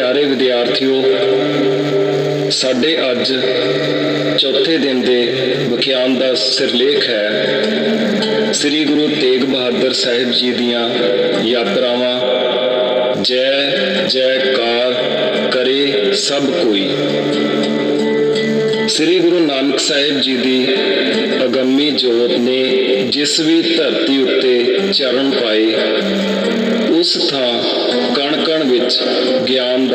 ਪਿਆਰੇ ਵਿਦਿਆਰਥੀਓ, ਸਾਡੇ ਅੱਜ ਚੌਥੇ ਦਿਨ ਦੇ ਵਿਖਿਆਨ ਦਾ ਸਿਰਲੇਖ ਹੈ। ਸ੍ਰੀ ਗੁਰੂ ਤੇਗ ਬਹਾਦਰ ਸਾਹਿਬ ਜੀ ਦੀਆਂ ਯਾਤਰਾਵਾਂ। ਜੈ, ਜੈਕਾਰ ਕਰੇ ਸਭ ਕੋਈ। ਸ੍ਰੀ ਗੁਰੂ ਨਾਨਕ ਸਾਹਿਬ ਜੀ ਦੀ ਅਗੰਮੀ ਜੋਤ ਨੇ ਜਿਸ ਵੀ ਧਰਤੀ ਉੱਤੇ ਚਰਨ ਪਾਏ, ਉਸ ਥਾਂ ਕਣ ਕਣ ਵਿੱਚ ਗਿਆਨ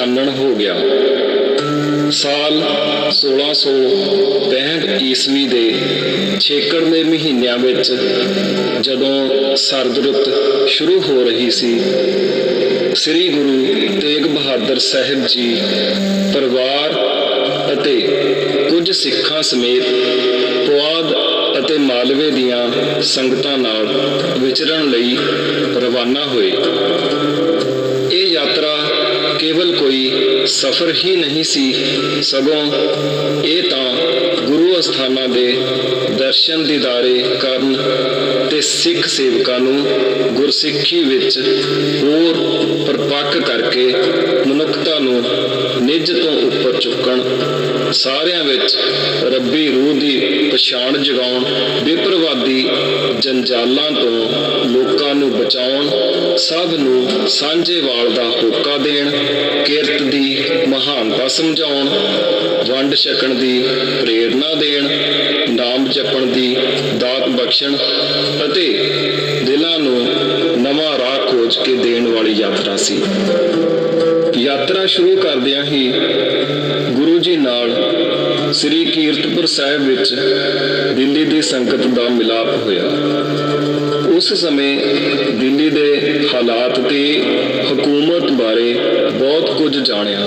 ਚਾਨਣ ਹੋ ਗਿਆ। ਸਾਲ 1665 ਈਸਵੀ ਦੇ ਛੇਕੜ ਦੇ ਮਹੀਨਿਆਂ ਵਿੱਚ ਜਦੋਂ ਸਰਦ ਰੁੱਤ ਸ਼ੁਰੂ ਹੋ ਰਹੀ ਸੀ, ਸ੍ਰੀ ਗੁਰੂ ਤੇਗ ਬਹਾਦਰ ਸਾਹਿਬ ਜੀ, ਪਰਿਵਾਰ ਅਤੇ ਕੁਝ ਸਿੱਖਾਂ ਸਮੇਤ ਪੁਆਧ ਅਤੇ ਮਾਲਵੇ ਦੀਆਂ ਸੰਗਤਾਂ ਨਾਲ ਵਿਚਰਨ ਲਈ ਰਵਾਨਾ ਹੋਏ। ਇਹ ਯਾਤਰਾ ਕੇਵਲ ਕੋਈ ਸਫ਼ਰ ਹੀ ਨਹੀਂ ਸੀ, ਸਗੋਂ ਇਹ ਤਾਂ ਗੁਰੂ ਅਸਥਾਨਾਂ ਦੇ ਦਰਸ਼ਨ ਦੀਦਾਰੇ ਕਰਨ ਤੇ ਸਿੱਖ ਸੇਵਕਾਂ ਨੂੰ ਗੁਰਸਿੱਖੀ ਵਿੱਚ ਹੋਰ ਪਰਪੱਕ ਕਰਕੇ ਮਨੁੱਖਤਾ ਨੂੰ ਨਿੱਜ ਤੋਂ ਉੱਪਰ ਚੁੱਕਣ, ਸਾਰਿਆਂ ਵਿੱਚ ਰੱਬੀ ਰੂਹ ਦੀ ਪਛਾਣ ਜਗਾਉਣ ਵਿਪਰਵਾਦੀ ਜੰਜਾਲਾਂ ਤੋਂ ਲੋਕਾਂ ਨੂੰ ਬਚਾਉਣ, ਸਭ ਨੂੰ ਸਾਂਝੇ ਦਾ ਹੋਕਾ ਦੇਣ, ਕਿਰਤ ਦੀ ਮਹਾਨਤਾ ਸਮਝਾਉਣ, ਵੰਡ ਛਕਣ ਦੀ ਪ੍ਰੇਰਣਾ ਦੇਣ, ਨਾਮ ਜਪਣ ਦੀ ਦਾਤ ਬਖਸ਼ਣ ਅਤੇ ਦਿਲਾਂ ਨੂੰ ਨਵਾਂ ਰਾਹ ਖੋਜ ਕੇ ਦੇਣ ਵਾਲੀ ਯਾਤਰਾ ਸੀ। ਯਾਤਰਾ ਸ਼ੁਰੂ ਕਰਦਿਆਂ ਹੀ ਗੁਰੂ ਜੀ ਨਾਲ ਸ੍ਰੀ ਕੀਰਤਪੁਰ ਸਾਹਿਬ ਵਿੱਚ ਦਿੱਲੀ ਦੀ ਸੰਗਤ ਦਾ ਮਿਲਾਪ ਹੋਇਆ। ਉਸ ਸਮੇਂ ਦਿੱਲੀ ਦੇ ਹਾਲਾਤ ਤੇ ਹਕੂਮਤ ਬਾਰੇ ਬਹੁਤ ਕੁਝ ਜਾਣਿਆ।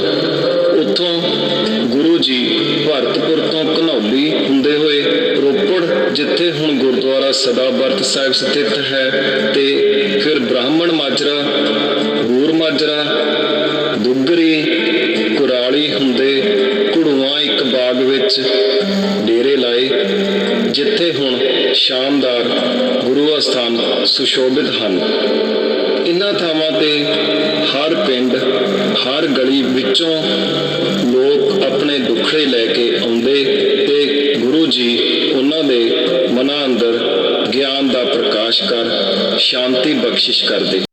ਉੱਥੋਂ ਗੁਰੂ ਜੀ ਭਰਤਪੁਰ ਤੋਂ ਘਨੌਲੀ ਹੁੰਦੇ ਹੋਏ ਰੋਪੜ, ਜਿੱਥੇ ਹੁਣ ਗੁਰਦੁਆਰਾ ਸਦਾਬਰਤ ਸਾਹਿਬ ਸਥਿਤ ਹੈ ਤੇ ਫਿਰ ਬ੍ਰਾਹਮਣ ਮਾਜਰਾ ਗੂਰ ਮਾਜਰਾ, ਦੁੱਗਰੀ, ਕੁਰਾਲੀ ਹੁੰਦੇ ਇੱਕ ਬਾਗ ਵਿੱਚ ਡੇਰੇ ਲਾਏ, ਜਿੱਥੇ ਹੁਣ ਸ਼ਾਨਦਾਰ ਗੁਰੂ ਅਸਥਾਨ ਸੁਸ਼ੋਭਿਤ ਹਨ। ਇਨ੍ਹਾਂ ਥਾਵਾਂ ਤੇ ਹਰ ਪਿੰਡ, ਹਰ ਗਲੀ ਵਿੱਚੋਂ ਲੋਕ ਆਪਣੇ ਦੁੱਖੜੇ ਲੈ ਕੇ ਆਉਂਦੇ ਤੇ ਗੁਰੂ ਜੀ ਉਹਨਾਂ ਦੇ ਮਨਾਂ ਅੰਦਰ ਗਿਆਨ ਦਾ ਪ੍ਰਕਾਸ਼ ਕਰ ਸ਼ਾਂਤੀ ਬਖਸ਼ਿਸ਼ ਕਰਦੇ।